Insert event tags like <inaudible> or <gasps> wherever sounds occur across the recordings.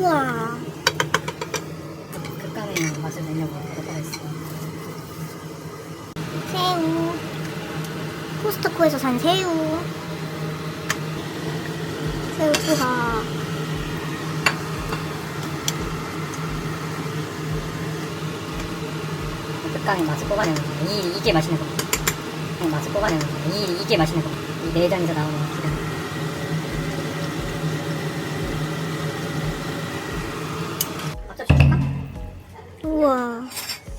우와. 극강의 맛을 내려고 있어. 새우. 코스트코에서 산 새우. 새우 투하. 극강의 맛을 뽑아내는 거. 이 이게 맛있는 거. 극강의 맛을 뽑아내는 거. 이 이게 맛있는 거. 이 내장에서 나오는 기름. 우와.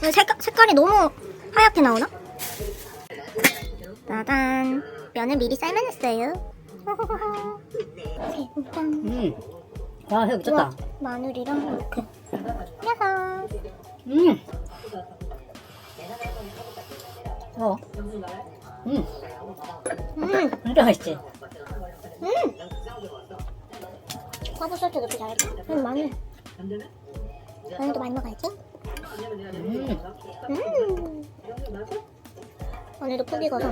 왜 색깔, 색깔이 너무 하얗게 나오나? 짜잔. 면을 미리 삶아 놨어요. 새우깡. 음. 와, 미쳤다. 마늘이랑 이렇게. 야사. 음. 어. 음. 음, 진짜 맛있지? 음. 화부 소스 넣기 잘했다. 음, 마늘. 마늘도 많이 먹어야지. 음. 음. 마늘도 푹 익어서.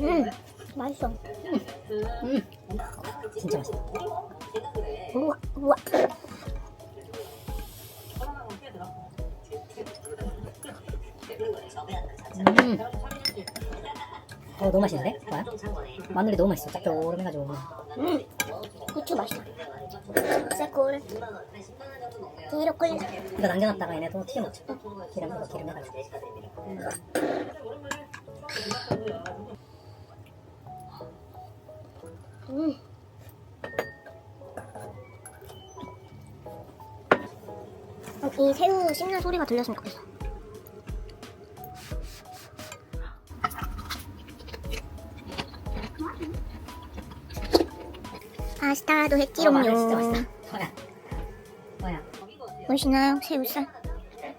음, 맛있어. 음. 진짜 맛있다. 우와, 우와. 음. 어, 너무 맛있는데? 뭐야? 마늘이 너무 맛있어. 짭조름해가지고. 음, 고추 맛있다. 새꿀. 뒤로 꿀. 이거 남겨놨다가 얘네 또 튀겨 먹자. 기름 이거 기름 해가지고. 음. 어, 이 새우 씹는 소리가 들렸으면 좋겠어. 맛있다도 했지롱요. 어, 보이시나요? 새우살.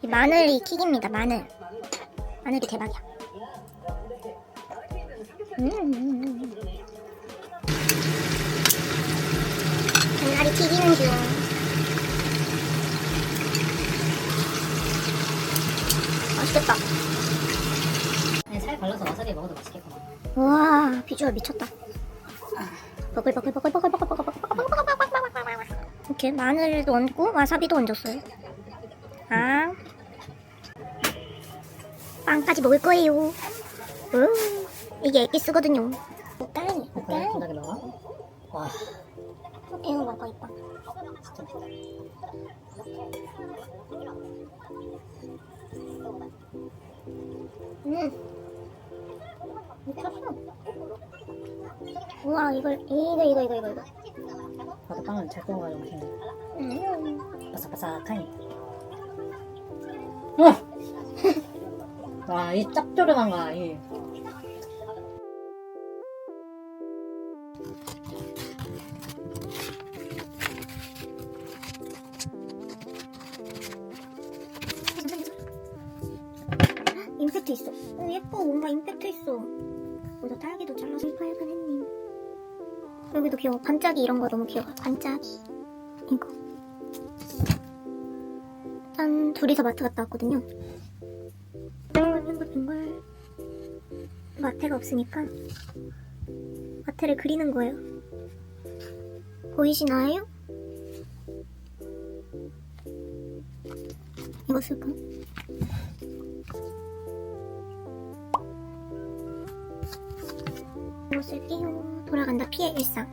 마늘이 킥입니다. 마늘. 마늘이 대박이야. 음. 날이 튀기는 중. 맛있겠다. 살 발라서 와사비 먹어도 맛있겠구만. 와 비주얼 미쳤다. 아, 버글버글버글버글버글. 이렇게 마늘도 얹고 와사비도 얹었어요. 아 빵까지 먹을 거예요. 우, 이게 그래? 딸. 진작에 먹어? 와, 이거 먹어 맛있다. 음. 미쳤어. 우와 이걸 이거 이거 이거 이거 이거. 나도 빵을 잘 구워가지고 맛있네. 음. 바삭바삭하니. 어! <laughs> 와, 이 짭조름한 거, 이. 임팩트 있어. 어, 예뻐. 뭔가 임팩트 있어. 여기다 딸기도 잘라서 빨간 햇님. 여기도 귀여워. 반짝이 이런 거 너무 귀여워. 반짝이. 이거. 짠. 둘이서 마트 갔다 왔거든요. 빙글빙글빙글. 마테가 없으니까 마테를 그리는 거예요. 보이시나요? 이거 쓸까? 이거 쓸게요. 돌아간다 피해 일상.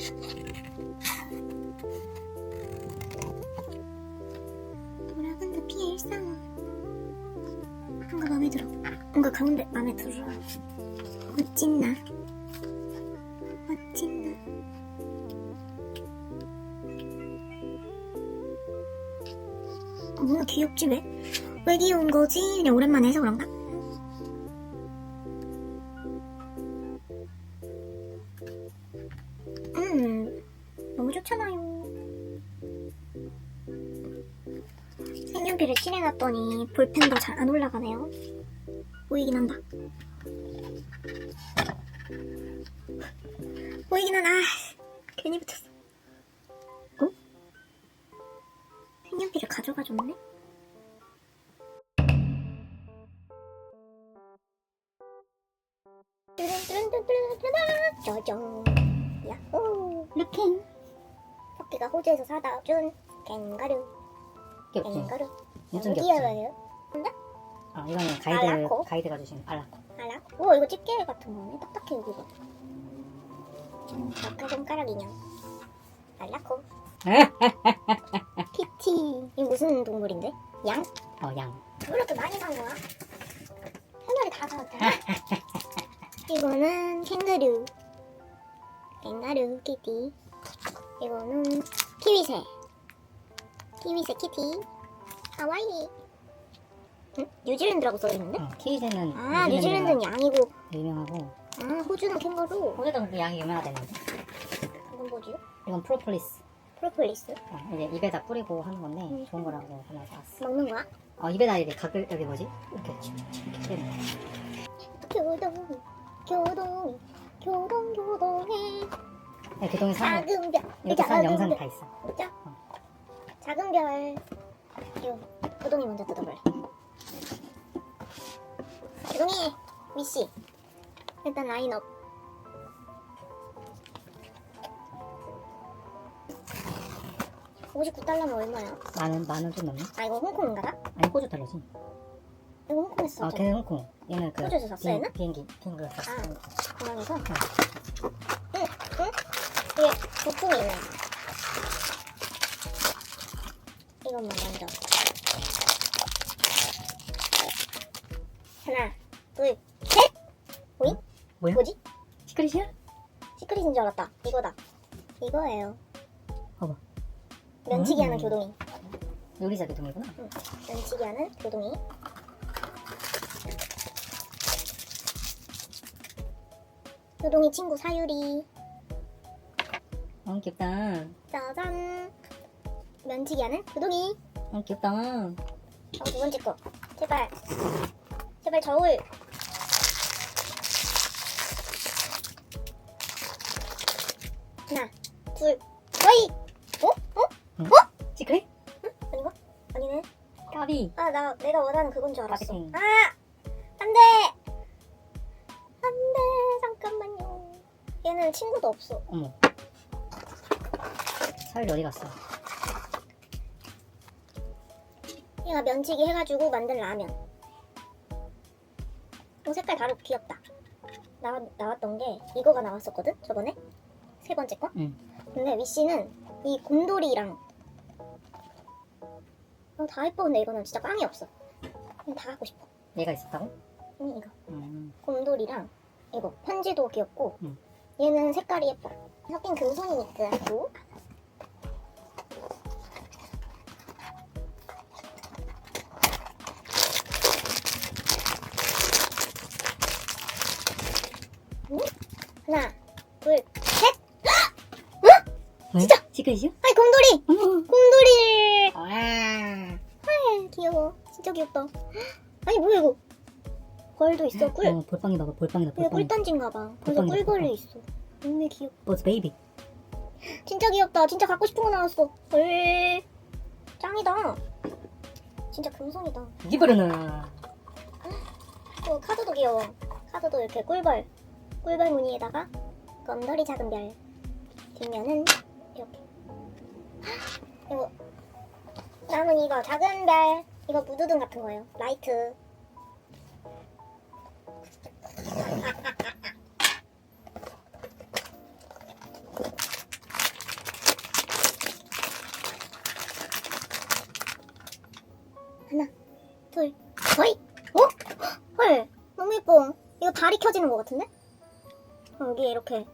돌아간다 피해 일상. 뭔가 마음에 들어. 뭔가 가운데 마음에 들어. 멋진 나. 멋진 나. 어, 뭔가 귀엽지 왜? 왜 귀여운 거지? 그냥 오랜만에 해서 그런가? 좋잖아요. 색연필을 칠해놨더니 볼펜도 잘 안 올라가네요. 보이긴 한다. 보이긴 하나. 괜히 붙였어. 어? 색연필을 가져가 줬네? 뚜른뚜른뚜른뚜른 짜잔 야호 루킹 마이크가 호주에서 사다 준 갱가루? 갱가루 엄청 너무 귀엽지? 귀여워요 어, 이거는 가이드, 알라코? 가이드가 주신 알라코. 알아? 우와 이거 집게 같은 거네 딱딱해 여기가 손가락 인형 알라코 <laughs> 키티 이 무슨 동물인데? 양? 어, 양. 왜 이렇게 많이 산 거야? 한 마리 다 사왔잖아 <laughs> 이거는 캥거루 캥거루 키티 이거는 키위새 키위새 키티 하와이 응? 뉴질랜드라고 써있는데? 어, 키위새는 아 뉴질랜드는 양이고 유명하고 아 호주는 캥거루 호주도 그 양이 유명하다는데 이건 뭐지요? 이건 프로폴리스 프로폴리스 어, 이제 입에다 뿌리고 하는 건데 음. 좋은 거라고 하나 사왔어 먹는 거야? 어, 입에다 이렇게 각을 여기 뭐지? 이렇게 이렇게. 교동 교동 교동 교동해 네, 그동안 산 작은 별 이렇게 산 작은 영상이 별. 다 있어 진짜? 작은 별 이거 교동이 먼저 뜯어볼래 교동이 미씨 일단 라인업 (59달러면) 얼마야? 만원 만원 좀 넘나? 아 이거 홍콩인가 봐? 아니 호주 달러지 이거 홍콩에서 어 샀잖아 걔는 홍콩 얘는 그 호주에서 샀어, 얘는? 비행기 비행기 아. 공항에서? 응, 응? 이게 부품이 있네. 이것만 먼저. 하나, 둘, 셋! 보잉? 뭐야? 뭐지? 시크릿이야? 시크릿인 줄 알았다. 이거다. 이거예요. 봐봐 면치기 하는 음. 교동이. 요리사 교통이구나 응. 면치기 하는 교동이. 교동이 친구 사유리. 어 귀엽다 짜잔. 면치기 하는 교동이. 어 귀엽다 어, 두 번째 거. 제발. 제발 저울. 하나, 둘, 어이! 어? 어? 시크릿? 아닌가? 아니네. 까비 아, 나, 내가 원하는 그건 줄 알았어. 마케팅. 아! 안 돼! 안 돼! 잠깐만요. 얘는 친구도 없어. 어머 사율이 어디 갔어? 얘가 면치기 해가지고 만든 라면. 어, 색깔 다르고 귀엽다. 나왔, 나왔던 게 이거가 나왔었거든? 저번에? 세 번째 거? 응 근데 위씨는 이 곰돌이랑 어, 다 예뻐 근데 이거는 진짜 꽝이 없어 그냥 다 갖고 싶어 얘가 있었다고? 응, 이거 음 곰돌이랑 이거 편지도 귀엽고 응. 얘는 색깔이 예뻐 섞인 금손이니까 또 하나 둘셋 왜? 진짜? 시크릿이야? 아이 곰돌이 어머 곰돌이 아 아, 귀여워. 진짜 귀엽다. 아니, 뭐야, 이거. 벌도 있어, 꿀. 어, 볼빵이다 볼빵이다 이거 볼빵 꿀단지인가 봐. 꿀벌레 꿀빵. 있어. 너무 귀엽. 버즈 베이비 진짜 귀엽다. 진짜 갖고 싶은 거 나왔어. 헐. 짱이다. 진짜 금손이다. 이거는 또 카드도 귀여워. 카드도 이렇게 꿀벌. 꿀벌 무늬에다가 껌돌이 작은 별. 뒷면은 이렇게. 이거. 남은 이거 작은 별. 이거 무드등 같은 거예요. 라이트. 하나, 둘, 거의. 어? 헐, 너무 예뻐. 이거 다리 켜지는 것 같은데? 어, 여기에 이렇게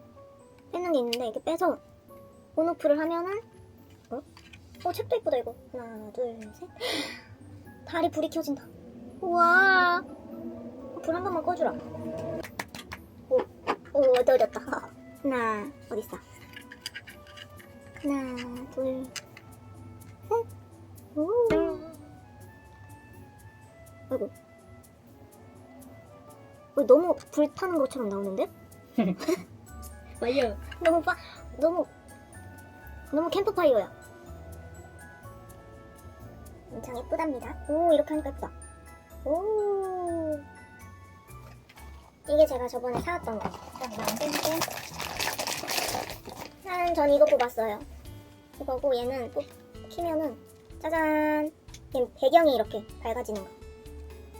빼는 게 있는데 이렇게 빼서 온오프를 하면은 어? 어 책도 예쁘다 이거. 하나, 둘, 셋. <gasps> 다리 불이 켜진다. 우와. 불 한 번만 꺼주라. 오, 오, 어려졌다. <laughs> 하나, 어딨어? 하나, 둘, 셋. 오. 아이고. 어, 너무 불 타는 것처럼 나오는데? 어, 완료. 너무 빠 너무 너무 캠프파이어야. 엄청 예쁘답니다. 오 이렇게 하니까 예쁘다. 오 이게 제가 저번에 사왔던 거. 짠, 전 이거 뽑았어요. 이거고 얘는 뽑히면은 짜잔. 얘 배경이 이렇게 밝아지는 거.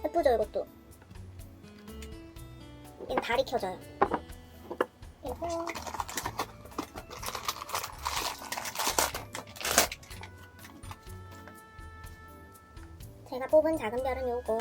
예쁘죠 이것도. 얘는 다리 켜져요. 제가 뽑은 작은 별은 요거.